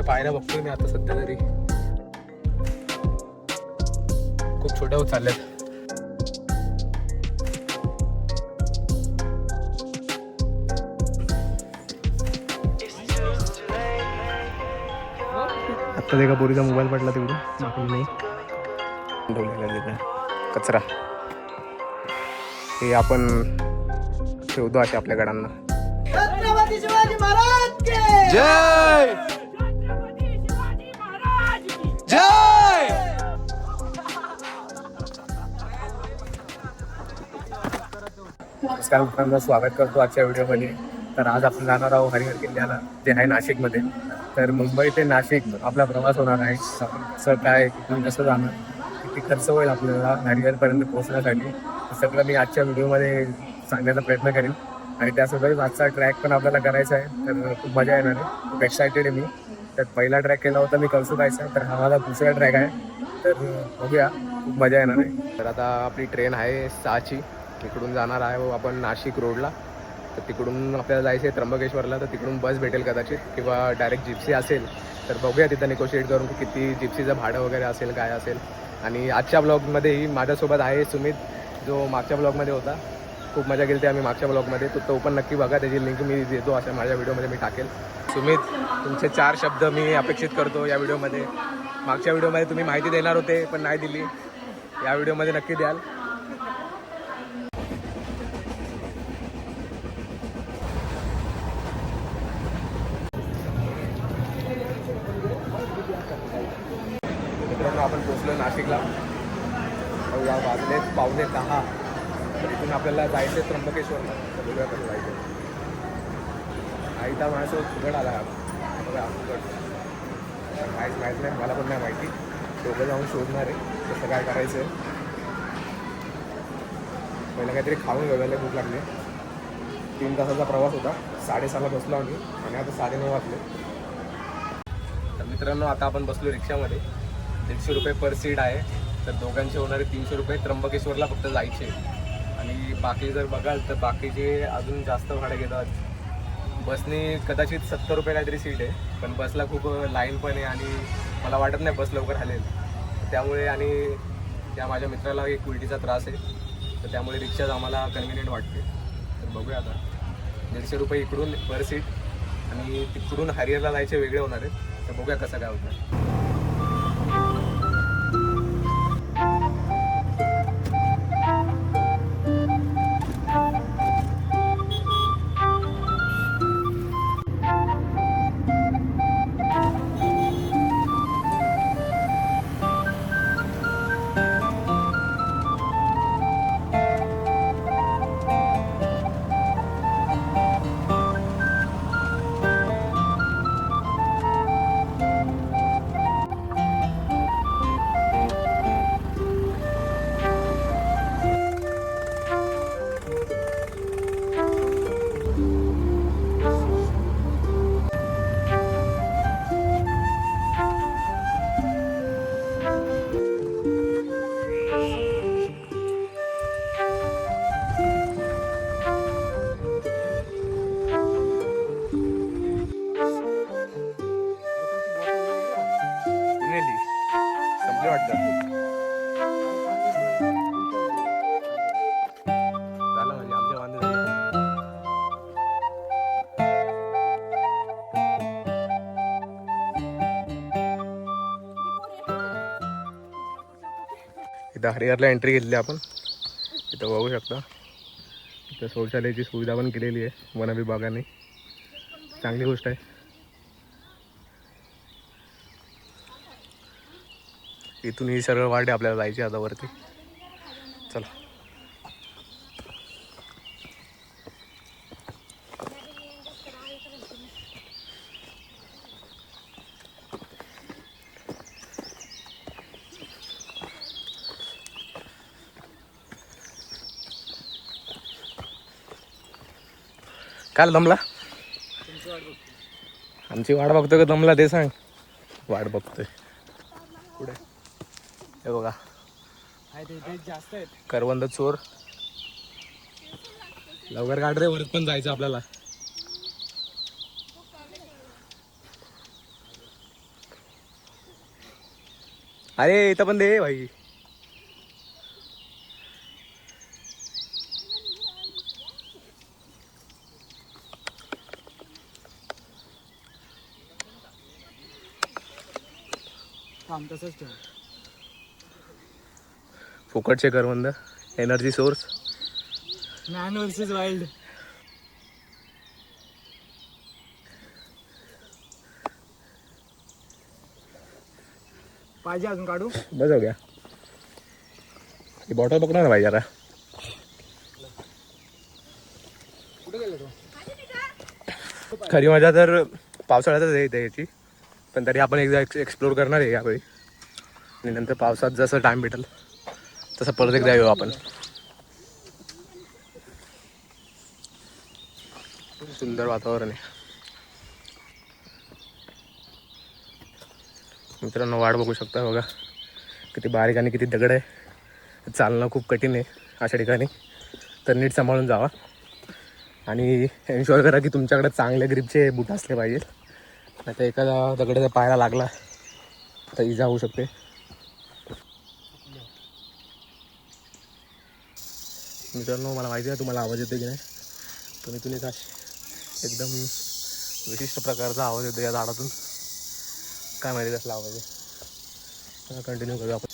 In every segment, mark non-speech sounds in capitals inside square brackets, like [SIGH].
म्हणजे पायऱ्या बघतोय मी आता सध्या तरी. खूप छोट्या होत चालल्यात. आता ते का पोरीचा मोबाईल पडला तिकडून. बाकी नाही. ठेवलेला तिथे. कचरा. हे आपण ठेवतो असे आपल्या गडांना. छत्रपती शिवाजी महाराज के! जय जय! नमस्कार मित्रांनो स्वागत करतो आजच्या व्हिडिओमध्ये. तर आज आपण जाणार आहोत हरिहर किल्ल्याला जे आहे नाशिकमध्ये. तर मुंबई ते नाशिक आपला प्रवास होणार आहे. कसं काय कुठून कसं जाणार? किती खर्च होईल आपल्याला हरिहरपर्यंत पोहोचण्यासाठी? सगळं मी आजच्या व्हिडिओमध्ये सांगण्याचा प्रयत्न करेन. आणि त्यासोबतच आजचा ट्रॅक पण आपल्याला करायचा आहे. तर खूप मजा येणार आहे. खूप एक्सायटेड आहे मी. तर पहिला ट्रॅक केला होता मी कळसुबाईचा. तर हा माझा दुसरा ट्रॅक आहे. तर बघूया. खूप मजा येणार आहे. तर आता आपली ट्रेन आहे सहाची. इकडून जाणार आहे आपण नाशिक रोडला. तर तिकडून आपल्याला जायचं आहे त्र्यंबकेश्वरला. तर तिकडून बस भेटेल कदाचित किंवा डायरेक्ट जिप्सी असेल. तर बघूया तिथं निगोशिएट करून की किती जिप्सीचं भाडं वगैरे असेल काय असेल. आणि आजच्या ब्लॉगमध्येही माझ्यासोबत आहे सुमित जो मागच्या ब्लॉगमध्ये होता. खूप मजा केली आम्ही मागच्या ब्लॉगमध्ये तो तो पण नक्की बघा त्याची लिंक मी देतो अशा माझ्या व्हिडिओमध्ये मी टाकेल. सुमित तुमचे चार शब्द मी अपेक्षित करतो या व्हिडिओमध्ये मागच्या व्हिडिओमध्ये तुम्ही माहिती देणार होते पण नाही दिली. या व्हिडिओमध्ये नक्की द्याल. मित्रांनो आपण पोचलो नाशिकला. या वाजले पावणे दहा. तर इथून आपल्याला जायचं त्र्यंबकेश्वरला. तर बघूया कसं जायचं आईचा माझ्यासोबत फुगड आला. हा. बघा फुकट काहीच माहीत नाही मला पण नाही माहिती. दोघं जाऊन शोधणार आहे कसं काय करायचं आहे पहिलं काहीतरी खाऊन घेऊया खूप लागले. तीन तासाचा प्रवास होता. साडेसहाला बसलो आम्ही. आणि आता साडेनऊ वाजले. तर मित्रांनो आता आपण बसलो रिक्षामध्ये. दीडशे रुपये पर सीट आहे. तर दोघांचे होणारे तीनशे रुपये त्र्यंबकेश्वरला फक्त जायचे. आणि बाकी जर बघाल तर बाकीचे अजून जास्त भाडं घेतात बसने कदाचित सत्तर रुपये काहीतरी सीट आहे. पण बसला खूप लाईन पण आहे आणि मला वाटत नाही बस लवकर हलेल. त्यामुळे आणि त्या माझ्या मित्राला एक उलटीचा त्रास आहे. तर त्यामुळे रिक्षाच आम्हाला कन्व्हिनियंट वाटते. तर बघूया आता. दीडशे रुपये इकडून पर सीट आणि तिकडून हरिहरला जायचे वेगळे होणार आहेत. तर बघूया कसं काय होतं. इथं हरिहरला एंट्री घेतली आपण. इथं बघू शकता. इथं शौचालयाची सुविधा पण केलेली आहे वन विभागाने. चांगली गोष्ट आहे. इथून ही सरळ वाट आहे आपल्याला जायची आता वरती. काल दमला? आमची वाट बघतोय का दमला ते सांग. वाट बघतोय. पुढे. हे बघा. करवंद चोर. लवकर काढ रे वर पण जायचं आपल्याला. अरे इथं पण दे भाई. तसंच ठेव. फुकटचे करवंद energy source man versus wild पाहिजे अजून काढू? बस हो गया ही बॉटल पकडा ना भाई जरा. कुठे गेलो तो? खरी मजा तर पावसाळ्यातच येते याची. पण तरी आपण एकदा एक्सप्लोर करणार आहे यावेळी. आणि नंतर पावसात जसं टाइम भेटेल तसं परत एकदा येऊ आपण. सुंदर वातावरण आहे. मित्रांनो वाट बघू शकता बघा. किती बारीक आणि किती दगड आहे. चालणं खूप कठीण आहे अशा ठिकाणी. तर नीट सांभाळून जावा. आणि एन्शुअर करा की तुमच्याकडे चांगले ग्रीपचे बूट असले पाहिजेत नाही तर एखादा दगडाचा पायाला लागला तर इजा होऊ शकते. मित्रांनो मला माहिती आहे तुम्हाला आवाज येतो की नाही? पण इथून एक एकदम विशिष्ट प्रकारचा आवाज येतो या झाडातून. काय माहिती कसला आवाज आहे. कंटिन्यू करूया आपण.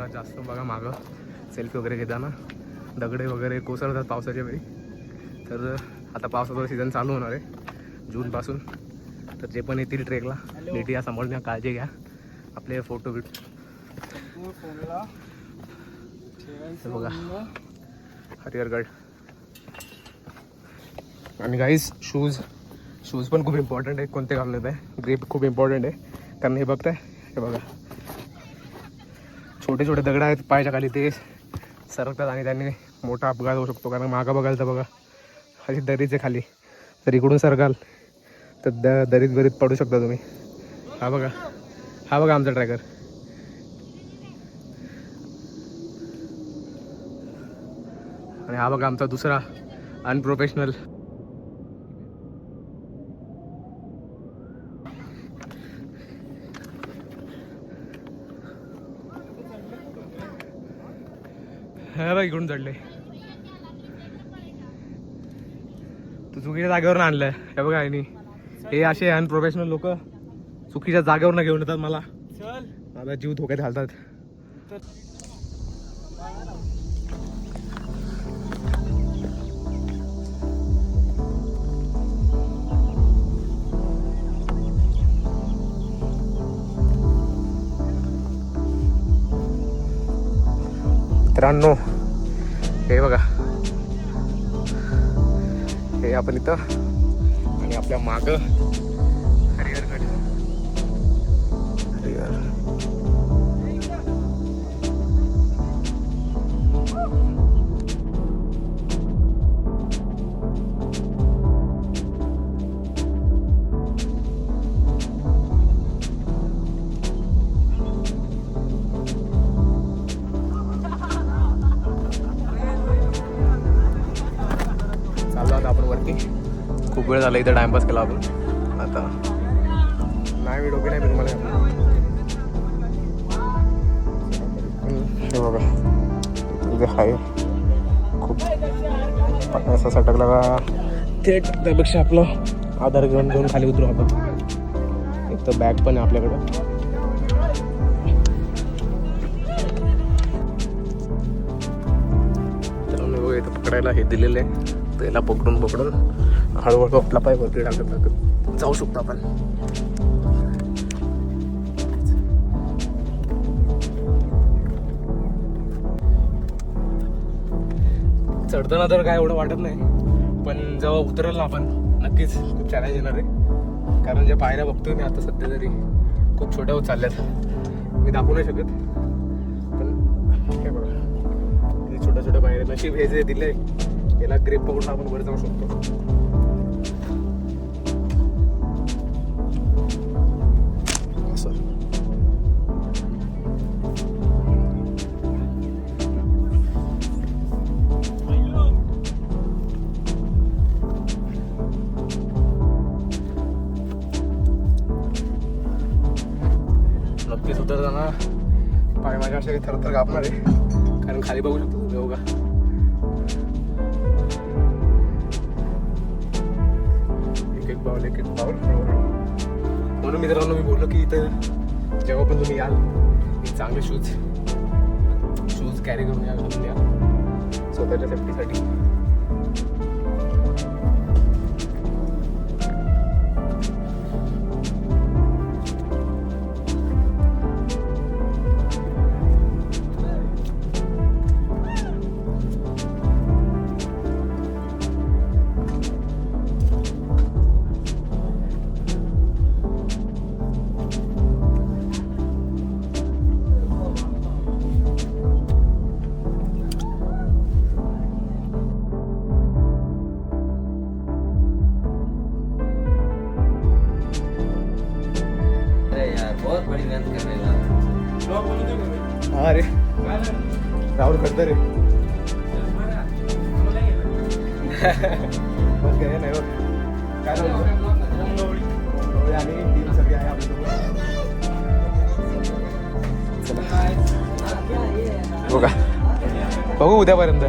जरा जास्त बघा मागं. सेल्फी वगैरे घेताना. दगडे वगैरे कोसळतात पावसाच्या वेळी. तर आता पावसाचा सीझन चालू होणार आहे. जूनपासून तर जे पण येतील ट्रेकला नीट या सांभाळून काळजी घ्या. आपले फोटो बिट. बघा. हरिहरगड आणि गाईज शूज शूज पण खूप इम्पॉर्टंट आहे. कोणते घालून येत आहे? ग्रीप खूप इम्पॉर्टंट आहे. कारण हे बघताय? हे बघा. छोटे छोटे दगड आहेत पायाच्या खाली ते. सरकतात आणि त्यांनी मोठा अपघात होऊ शकतो कारण मागं बघाल तर बघा अशी दरीचे खाली. तर इकडून सरकाल तर द दरीत बरीत पडू शकता तुम्ही. हा बघा हा बघा आमचा ट्रॅकर आणि हा बघा आमचा दुसरा अनप्रोफेशनल हे इकडून चढले. तू चुकीच्या जागेवर आणलंय. हे बघा आणि हे असे अनप्रोफेशनल लोक चुकीच्या जागेवर घेऊन येतात मला. चल. माझा जीव धोक्यात घालतात. तर मित्रांनो आपण इथं आणि आपल्या मागं वेळ झाला इथं टाइमपास केला आपण आता. नाही मी डोके नाही तुम्हाला हे बघा. इथे आहे खूप असा सटकला का? थेट त्यापेक्षा आपलं आधार घेऊन घेऊन खाली उतरू आपण. एक तर बॅग पण आहे आपल्याकडं. पकडायला हे दिलेलं आहे. त्याला पकडून पकडून हळूहळू आपला पाय वरती टाकत टाकत जाऊ शकतो आपण. चढताना तर काय एवढं वाटत नाही पण जेव्हा उतरेल ना आपण नक्कीच खूप चॅलेंज येणार आहे. कारण ज्या पायऱ्या बघतोय मी आता सध्या तरी खूप छोट्या होत चालल्यात. मी दाखवू नाही शकत पण काय बघा. छोट्या छोट्या पायऱ्या नशीब हे जे दिले याला ग्रेप पकडून आपण वर जाऊ शकतो. नक्कीच उतरताना पाय माझ्या असे थरथर कापणार. आहे कारण खाली बघू शकतो. कॅरी करून स्वतःच्या सेफ्टीसाठी बघा. बघू उद्यापर्यंत.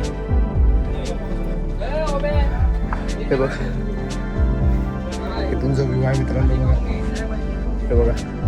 हे बघ. इथून जो व्ह्यू आहे मित्रांनो बघा. हे बघा.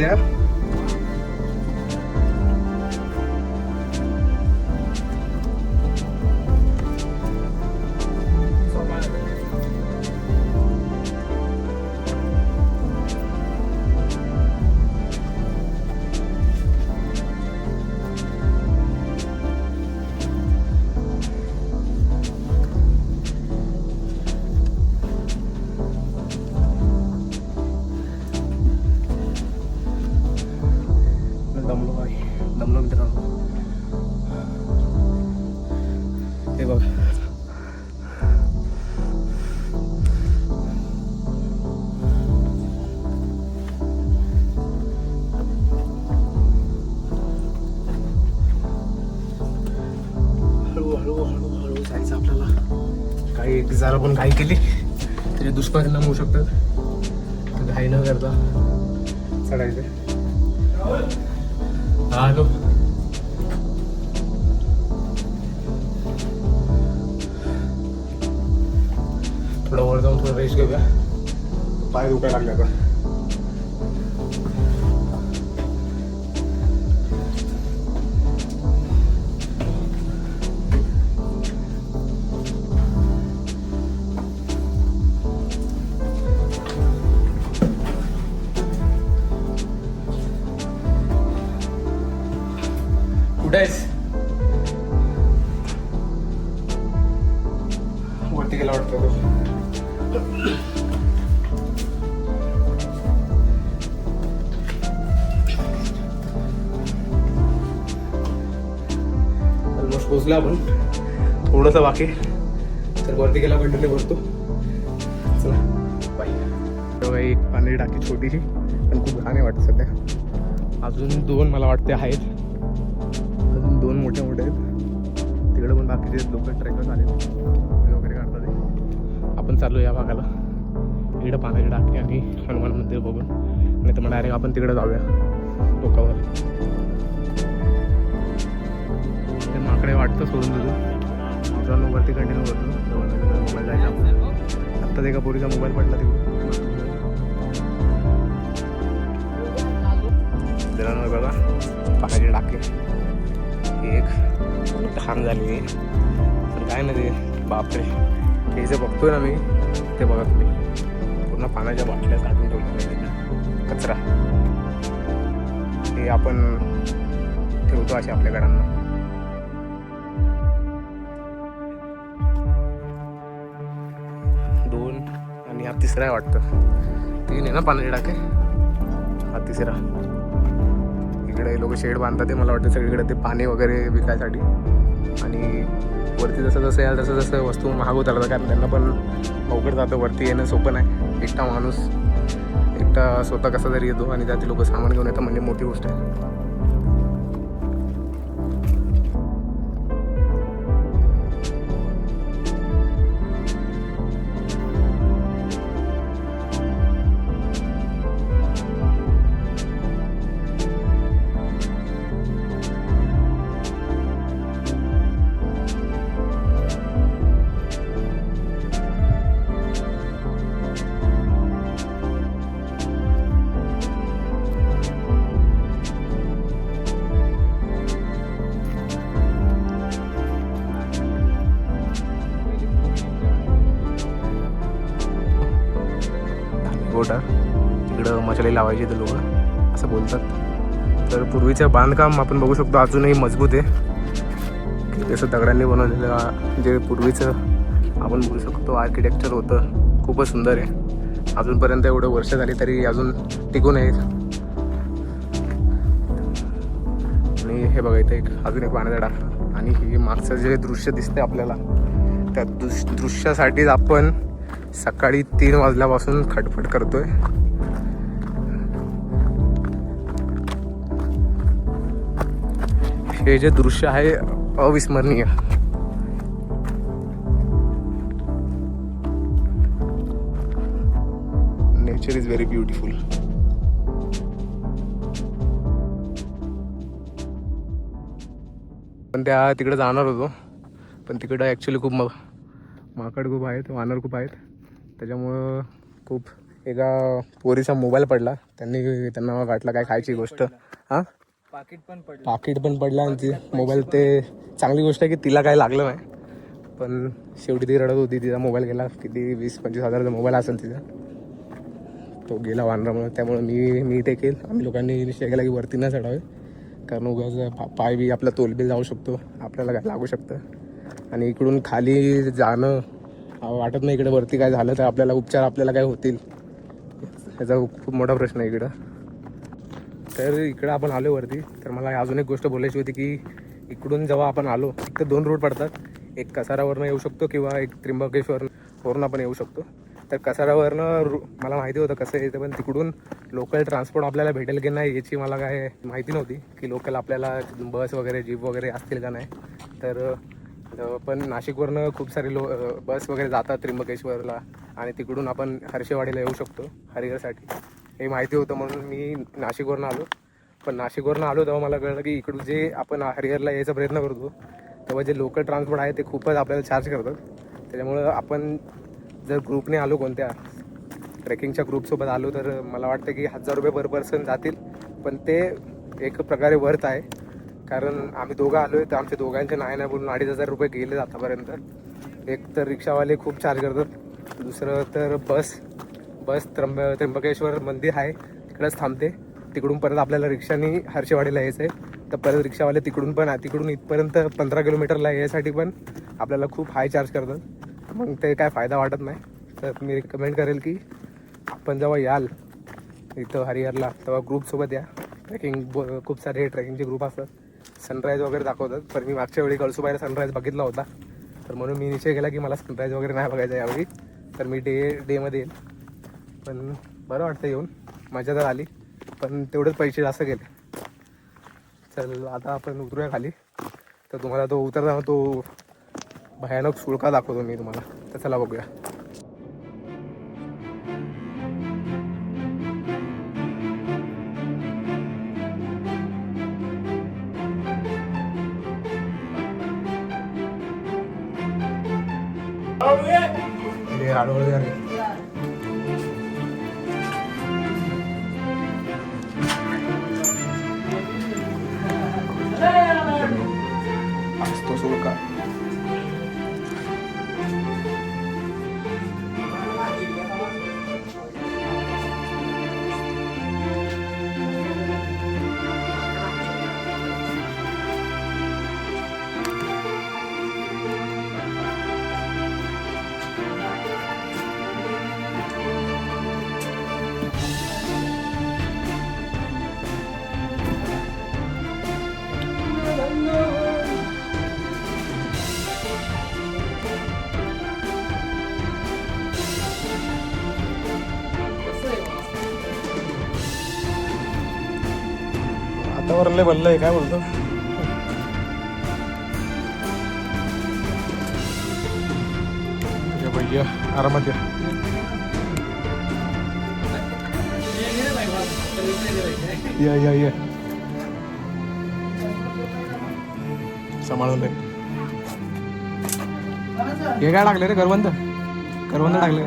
ये जरा पण घाई केली. तरी दुष्परिणाम होऊ शकतात. तर घाई न करता चढायचं. हा हॅलो थोडं वर जाऊन थोडं रेस्ट घेऊया. पाय दुखायला लागल्या का वरती गेला वाटतं तो. ऑलमोस्ट पोचलो आपण. थोडंसं बाकी. तर वरती गेला कंटिन्यू करतो. चला. बाय एक पाणी टाकी छोटीशी पण खूप घाण आहे वाटत सध्या. अजून दोन मला वाटते आहेत. अजून दोन मोठे मोठे आहेत. तिकडे पण बाकीचे लोक ट्रेकर्स आले आपण चाललो या भागाला. इकडे पाण्याची टाकी आणि हनुमान मंदिर बघून. नाही तर मग डायरेक्ट आपण तिकडे जाऊया टोकावर. ते माकडे वाटतं सोडून देतो. मित्रांनो वरती कंटिन्यू करतो. मोबाईल जायचा आपला. आत्ताच एका पोरीचा मोबाईल पडला तिकडून. मित्रांनो बघा. पाण्याची टाकी एक. घाण झाली. तर काय नाही ते बापरे. हे जे बघतोय ना मी ते बघा तुम्ही. पूर्ण पाण्याच्या बाटल्या साठून ठेवल्या कचरा. हे आपण ठेवतो असे आपल्या घरांना. दोन आणि हा तिसरा आहे वाटतं. तीन आहे ना पाण्याचे टाके हा तिसरा. इकडे लोक शेड बांधतात ते मला वाटतं सगळीकडे ते पाणी वगैरे विकायसाठी. आणि वरती जसं जसं याल तसं जसं वस्तू महाग होत आलं कारण त्यांना पण अवघड जातं. वरती येणं सोपं नाही. एकटा माणूस एकटा स्वतः कसा तरी येतो आणि त्यातील लोक सामान घेऊन येतं म्हणजे मोठी गोष्ट आहे. पाहिजे ते लोक असं बोलतात. तर पूर्वीचं बांधकाम आपण बघू शकतो अजूनही मजबूत आहे. जसं दगडांनी बनवलेलं जे पूर्वीचं आपण बोलू शकतो आर्किटेक्चर होतं खूपच सुंदर आहे. अजूनपर्यंत एवढं वर्ष झाली तरी अजून टिकून आहे. आणि हे बघा इथं एक अजून एक पाण्याचा टाका आणि हे मागचं जे दृश्य दिसते आपल्याला त्या दृश दृश्यासाठीच आपण सकाळी तीन वाजल्यापासून खटपट करतोय. हे जे दृश्य आहे अविस्मरणीय. नेचर इज व्हेरी ब्युटिफुल पण त्या तिकडे जाणार होतो. पण तिकडं ॲक्च्युली खूप मग माकड खूप आहेत वानर खूप आहेत. त्याच्यामुळं खूप एका पोरीचा मोबाईल पडला. त्यांनी त्यांना वाटलं काय खायची गोष्ट. हां? पाकिट पण पडलं. पाकिट पण पडलं आणि ती मोबाईल ते चांगली गोष्ट आहे की तिला काही लागलं नाही. पण शेवटी ती रडत होती तिचा मोबाईल गेला किती वीस पंचवीस हजाराचा मोबाईल असेल तिचा. तो गेला वानरामुळे त्यामुळे मी मी ते आम्ही लोकांनी निश्चय केला की वरती नाही चढावे. कारण उगाच पाय बी आपला तोलबी जाऊ शकतो. आपल्याला काय लागू शकतं. आणि इकडून खाली जाणं वाटत नाही इकडे वरती काय झालं तर आपल्याला उपचार आपल्याला काय होतील? याचा खूप मोठा प्रश्न आहे इकडं. तर इकडं आपण आलो वरती. तर मला अजून एक गोष्ट बोलायची होती की इकडून जेव्हा आपण आलो तर दोन रोड पडतात. एक कसारावरनं येऊ शकतो किंवा एक त्र्यंबकेश्वर वरून आपण येऊ शकतो. तर कसारावरनं रू मला माहिती होतं कसं येतं पण तिकडून लोकल ट्रान्सपोर्ट आपल्याला भेटेल की नाही याची मला काय माहिती नव्हती की लोकल आपल्याला बस वगैरे जीप वगैरे असतील का नाही. तर पण नाशिकवरनं खूप सारे लो बस वगैरे जातात त्र्यंबकेश्वरला आणि तिकडून आपण हर्षेवाडीला येऊ शकतो हरिहरसाठी. हे माहिती होतं म्हणून मी नाशिकवरनं आलो. पण नाशिकवरनं आलो तेव्हा मला कळलं की इकडून जे आपण हरिहरला यायचा प्रयत्न करतो तेव्हा जे लोकल ट्रान्सपोर्ट आहे ते खूपच आपल्याला चार्ज करतात. त्याच्यामुळं आपण जर ग्रुपने आलो कोणत्या ट्रेकिंगच्या ग्रुपसोबत आलो तर मला वाटतं की हजार रुपये पर पर्सन जातील. पण ते एक प्रकारे वर्थ आहे. कारण आम्ही दोघं आलो आहे तर आमच्या दोघांचे नाही नाही बोलून अडीच हजार रुपये गेले आतापर्यंत. एक तर रिक्षावाले खूप चार्ज करतात दुसरं तर बस बस त्र्यंब त्र्यंबकेश्वर मंदिर आहे. तिकडंच थांबते. तिकडून परत आपल्याला रिक्षाने हर्षेवाडीला यायचं आहे तर परत रिक्षावाले तिकडून पण तिकडून इथपर्यंत पंधरा किलोमीटरला यायसाठी पण आपल्याला खूप हाय चार्ज करतात. मग ते काय फायदा वाटत नाही. तर मी रिकमेंड करेल की आपण जेव्हा याल इथं हरिहरला तेव्हा ग्रुपसोबत या. ट्रेकिंग खूप सारे ट्रेकिंगचे ग्रुप असतात. सनराईज वगैरे दाखवतात. पण मी मागच्या वेळी कळसुबाईला सनराईज बघितला होता. तर म्हणून मी निश्चय केला की मला सनराईज वगैरे नाही बघायचा यावेळी. तर मी डे डेमध्ये येईल. पण बरं वाटतं येऊन. मजा तर आली. पण तेवढेच पैसे जास्त गेले. चल आता आपण उतरूया खाली. तर तुम्हाला तो उतरताना तो भयानक सुळका दाखवतो मी तुम्हाला. तर चला बघूया. हळूहळू वातावरण लय बनलंय काय बोलतो? ये भैया आरामात या. या या या. सांभाळून हे काय टाकले रे करवंद करवंद टाकले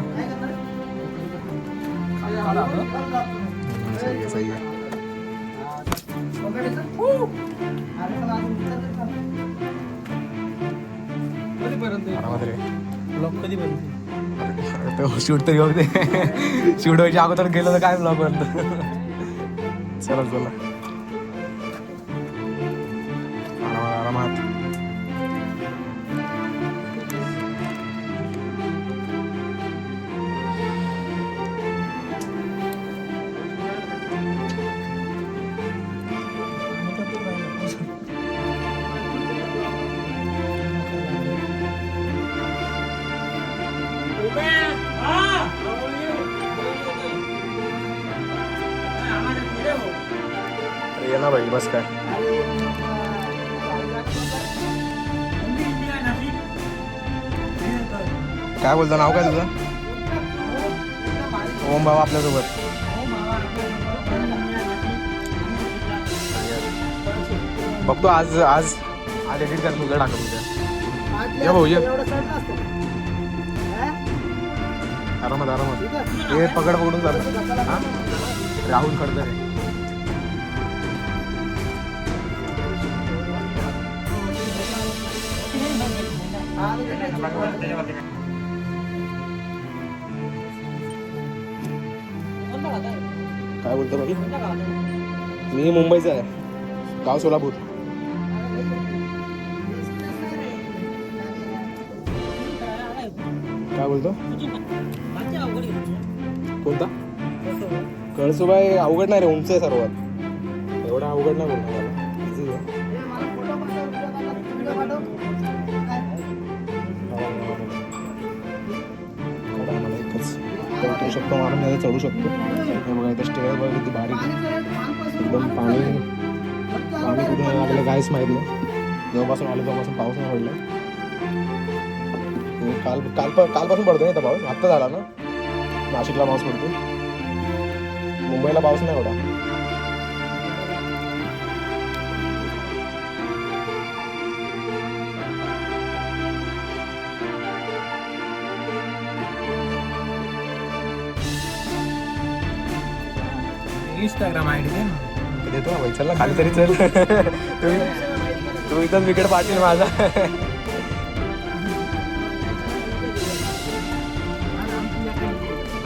रे ब्लॉग कधीपर्यंत तो शूट तरी होते शूट व्हायच्या अगोदर गेलो तर काय ब्लॉग पर्यंत चला चला. ये ना भाई बस काय बोलतो नाव काय तुझं? ओम बाबा आपल्यासोबत. बघतो आज आज आज एडिट कर तुझं टाकत उद्या. ये भाऊ ये. आरामात आरामात. हे पकड पकडून चालू. हा? राहुल खडतर काय बोलतो भाई मी मुंबईचा आहे. गाव सोलापूर. काय बोलतो? कोणता? कळसुबाई अवघड नाही रे उंच आहे सर्वात. एवढा अवघड नाही बोलणार शकतो मारून नाही चढू शकतो. हे बघा इथे स्टेअर बघा किती भारी. एकदम पाणी पाणी कुठून आपल्याला लागलं काहीच माहीत नाही. जेव्हापासून आलं तेव्हापासून पाऊस नाही पडला. काल काल कालपासून पडतो नाही इथं पाऊस? आत्ता झाला ना? नाशिकला पाऊस पडतो मुंबईला पाऊस नाही एवढा. इंस्टाग्राम आय डी दे ना. देतो ना भाई चल ना खाली तरी चल. [LAUGHS] तू तू इथंच विकेट पाटील माझा.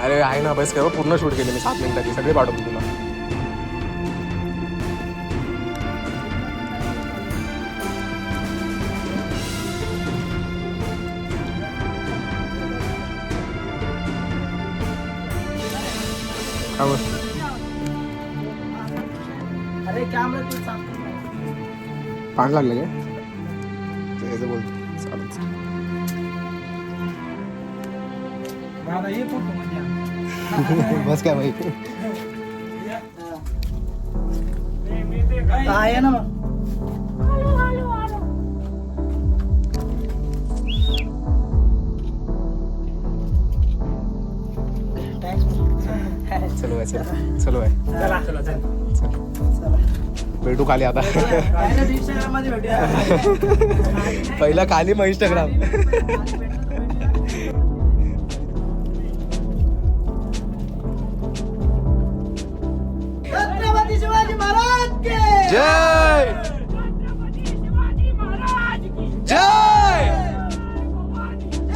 अरे आहे ना बस कर पूर्ण शूट केले मी सात मिनिटाची सगळे पाठवतो तुला. काय पाणी लागलं काय? चालेल [LAUGHS] बस काय भाई आहे ना. चलो आहे चलो. चलो आहे चला चलो. चल. भेटू खाली आता. पहिला खाली मग इंस्टाग्राम छत्रपती शिवाजी महाराज के! जय! जय!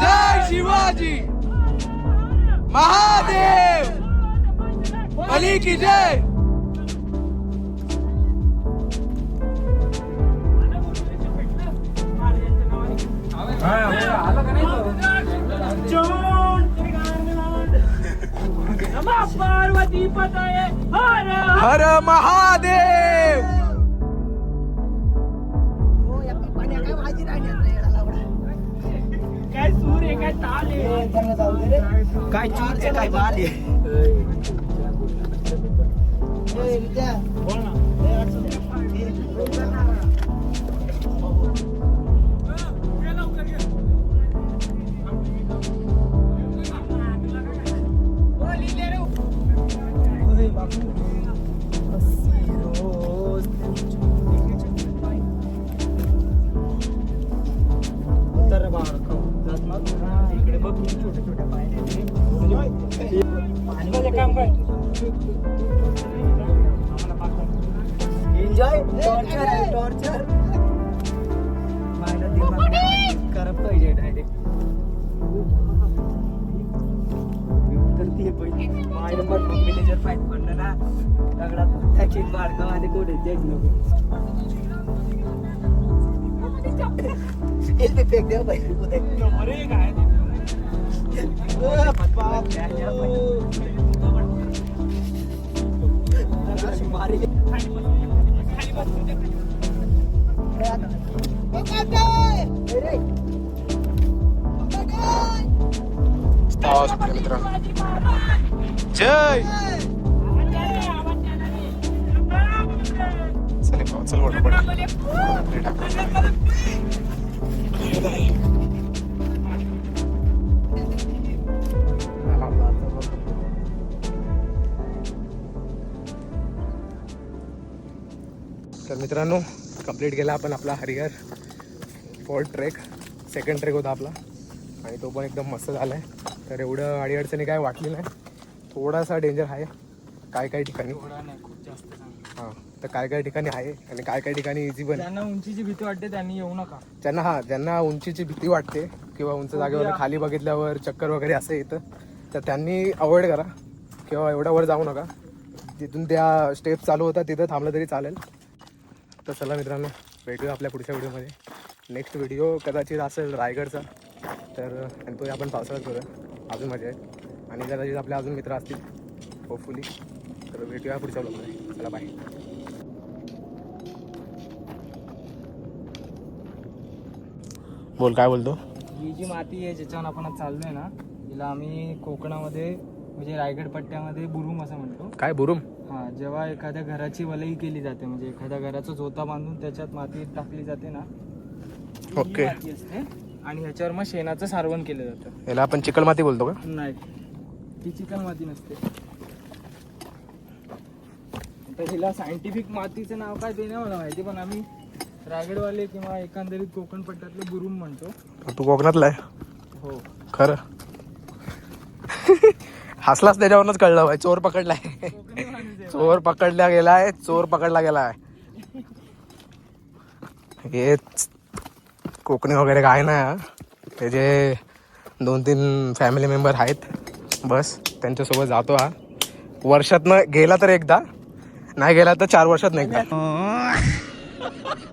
जय शिवाजी! महादेव! अली की जय! पार्वती पतये हर हर महादेव! काय सूर आहे काय ताल आहे? काय चूर काय बाल बोल इकडे बघ छोटे छोटे. पाण्यामध्ये काम काय. एन्जॉय टॉर्चर टॉर्चर पण मम्मीने जर फाईट पडलं ना. दगडात त्याची बाळका माझे कोण तेच नको. तेच फेक द्या पाहिजे कुठे अरे काय ते? जय. चल चल तर मित्रांनो कंप्लीट केला आपण आपला Harihar. Fort trek second trek होता आपला. आणि तो पण एकदम मस्त झाला आहे तर एवढं अडीअडचणी काय वाटली नाही. थोडासा डेंजर आहे. काय काय ठिकाणी? हां तर काय काय ठिकाणी आहे आणि काय काय ठिकाणी इझी पण. ज्यांना उंचीची भीती वाटते त्यांनी येऊ नका. ज्यांना हा ज्यांना उंचीची भीती वाटते किंवा उंच जागेवर खाली बघितल्यावर चक्कर वगैरे असं येतं तर त्यांनी अवॉइड करा किंवा एवढ्या वर जाऊ नका. तिथून त्या स्टेप चालू होतात तिथं थांबलं तरी चालेल. तर चला मित्रांनो भेटूया आपल्या पुढच्या व्हिडिओमध्ये. नेक्स्ट व्हिडिओ कदाचित असेल रायगडचा तर आणि तो आपण पावसाळ्यात करूया. अजून मजा आहे आणि कदाचित आपले अजून मित्र असतील होपफुली तर भेटूया पुढच्या व्हिडिओमध्ये चला बाय बोल काय बोलतो? ही जी माती आहे ज्याच्यावर आपण आज चाललोय ना हिला आम्ही कोकणामध्ये म्हणजे रायगड पट्ट्यामध्ये बुरुम असं म्हणतो. काय बुरुम? हा जेव्हा एखाद्या घराची वलई केली जाते म्हणजे एखाद्या घराचा झोता बांधून त्याच्यात माती टाकली जाते ना ही ओके. असते. आणि ह्याच्यावर मग शेणाचं सारवण केलं जातं. याला आपण चिकल माती बोलतो का? नाही. ती चिकन माती नसते. तर हिला सायंटिफिक मातीचं नाव काय ते नाही मला माहिती पण आम्ही रायगडवाले किंवा एकंदरीत कोकण पट्ट्यातले बुरुम म्हणतो. तू कोकणातला आहे? हो. खरं. [LAUGHS] हसलाच त्याच्यावरूनच कळलं भाई चोर पकडलाय. कोकणी माणूस आहे. चोर पकडला गेलाय चोर पकडला गेलाय. हे कोकणी वगैरे काय नाही हा. त्याचे दोन तीन फॅमिली मेंबर आहेत बस त्यांच्यासोबत जातो हा. वर्षातनं गेला तर एकदा नाही गेला तर चार वर्षात नाही एकदा. [LAUGHS] [LAUGHS]